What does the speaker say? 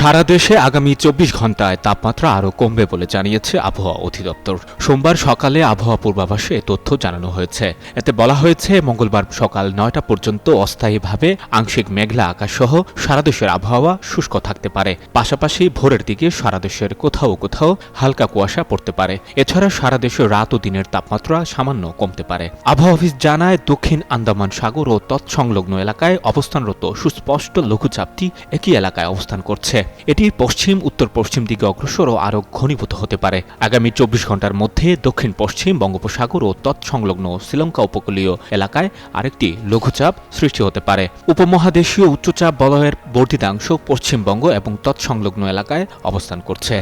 সারা দেশে আগামী চব্বিশ ঘন্টায় তাপমাত্রা আরও কমবে বলে জানিয়েছে আবহাওয়া অধিদপ্তর। সোমবার সকালে আবহাওয়া পূর্বাভাসে এ তথ্য জানানো হয়েছে। এতে বলা হয়েছে, মঙ্গলবার সকাল নয়টা পর্যন্ত অস্থায়ীভাবে আংশিক মেঘলা আকাশ সহ সারা দেশের আবহাওয়া শুষ্ক থাকতে পারে। পাশাপাশি ভোরের দিকে সারা দেশের কোথাও কোথাও হালকা কুয়াশা পড়তে পারে। এছাড়া সারা দেশে রাত ও দিনের তাপমাত্রা সামান্য কমতে পারে। আবহাওয়া অফিস জানায়, দক্ষিণ আন্দামান সাগর ও তৎসংলগ্ন এলাকায় অবস্থানরত সুস্পষ্ট লঘুচাপটি একই এলাকায় অবস্থান করছে। এটি পশ্চিম, উত্তর পশ্চিম দিকে অগ্রসর ও আরও ঘনীভূত হতে পারে। আগামী চব্বিশ ঘণ্টার মধ্যে দক্ষিণ পশ্চিম বঙ্গোপসাগর ও তৎসংলগ্ন শ্রীলঙ্কা উপকূলীয় এলাকায় আরেকটি লঘুচাপ সৃষ্টি হতে পারে। উপমহাদেশীয় উচ্চচাপ বলয়ের বর্ধিতাংশ পশ্চিমবঙ্গ এবং তৎসংলগ্ন এলাকায় অবস্থান করছে।